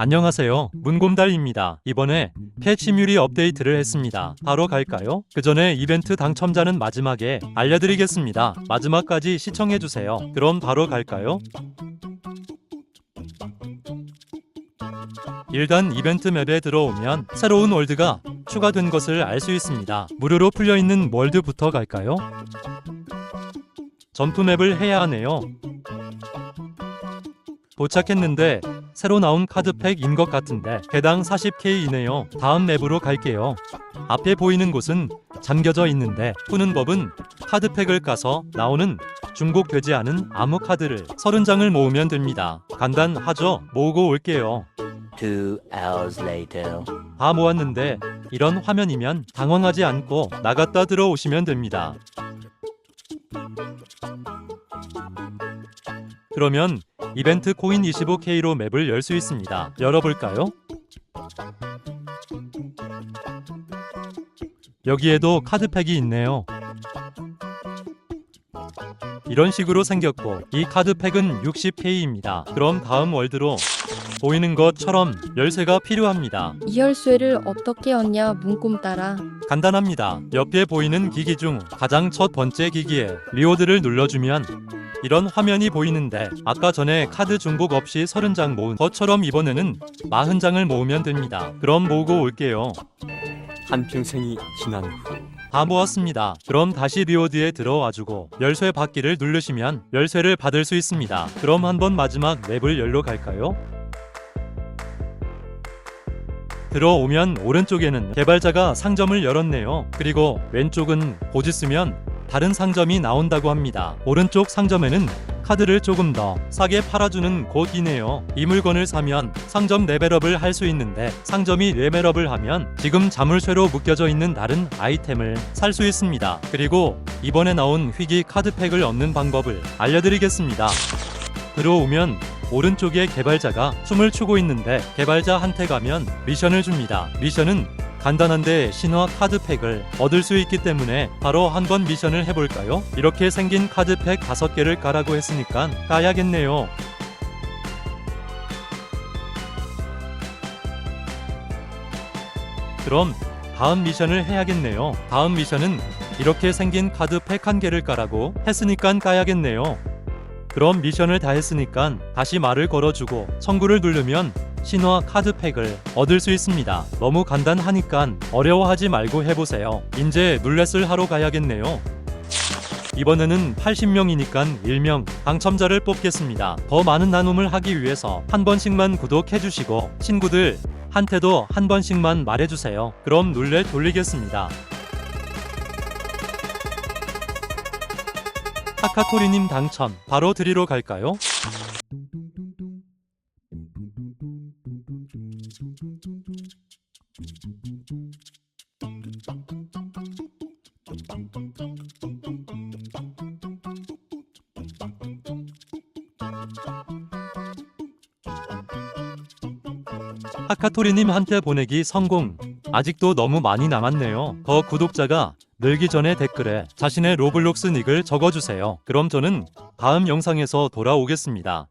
안녕하세요. 문곰달입니다. 이번에 패치뮤리 업데이트를 했습니다. 바로 갈까요? 그 전에 이벤트 당첨자는 마지막에 알려드리겠습니다. 마지막까지 시청해주세요. 그럼 바로 갈까요? 일단 이벤트 맵에 들어오면 새로운 월드가 추가된 것을 알 수 있습니다. 무료로 풀려있는 월드부터 갈까요? 점프 맵을 해야 하네요. 도착했는데 새로 나온 카드팩인 것 같은데 개당 40K이네요. 다음 맵으로 갈게요. 앞에 보이는 곳은 잠겨져 있는데 푸는 법은 카드팩을 까서 나오는 중복되지 않은 아무 카드를 30장을 모으면 됩니다. 간단하죠? 모으고 올게요. Two hours later. 다 모았는데 이런 화면이면 당황하지 않고 나갔다 들어오시면 됩니다. 그러면 이벤트 코인 25K로 맵을 열 수 있습니다. 열어볼까요? 여기에도 카드팩이 있네요. 이런 식으로 생겼고 이 카드팩은 60K입니다. 그럼 다음 월드로 보이는 것처럼 열쇠가 필요합니다. 이 열쇠를 어떻게 얻냐 문꿈 따라 간단합니다. 옆에 보이는 기기 중 가장 첫 번째 기기에 리오드를 눌러주면 이런 화면이 보이는데 아까 전에 카드 중복 없이 30장 모은 것처럼 이번에는 40장을 모으면 됩니다. 그럼 모으고 올게요. 한평생이 지난 후 다 모았습니다. 그럼 다시 리오드에 들어와주고 열쇠 받기를 누르시면 열쇠를 받을 수 있습니다. 그럼 한번 마지막 맵을 열로 갈까요? 들어오면 오른쪽에는 개발자가 상점을 열었네요. 그리고 왼쪽은 보지 쓰면 다른 상점이 나온다고 합니다. 오른쪽 상점에는 카드를 조금 더 싸게 팔아주는 곳이네요. 이 물건을 사면 상점 레벨업을 할 수 있는데 상점이 레벨업을 하면 지금 자물쇠로 묶여져 있는 다른 아이템을 살 수 있습니다. 그리고 이번에 나온 휘기 카드팩을 얻는 방법을 알려드리겠습니다. 들어오면 오른쪽에 개발자가 춤을 추고 있는데 개발자한테 가면 미션을 줍니다. 미션은 간단한데 신화 카드팩을 얻을 수 있기 때문에 바로 한번 미션을 해볼까요? 이렇게 생긴 카드팩 5개를 까라고 했으니까 까야겠네요. 그럼 다음 미션을 해야겠네요. 다음 미션은 이렇게 생긴 카드팩 한 개를 까라고 했으니까 까야겠네요. 그럼 미션을 다 했으니까 다시 말을 걸어주고 청구를 누르면 신화 카드팩을 얻을 수 있습니다. 너무 간단하니까 어려워하지 말고 해보세요. 이제 룰렛을 하러 가야겠네요. 이번에는 80명이니까 1명 당첨자를 뽑겠습니다. 더 많은 나눔을 하기 위해서 한 번씩만 구독해주시고 친구들 한테도 한 번씩만 말해주세요. 그럼 룰렛 돌리겠습니다. 하카토리님 당첨 바로 드리러 갈까요? 하카토리님 한테 보내기 성공. 아직도 너무 많이 남았네요. 더 구독자가 늘기 전에 댓글에 자신의 로블록스 닉을 적어주세요. 그럼 저는 다음 영상에서 돌아오겠습니다.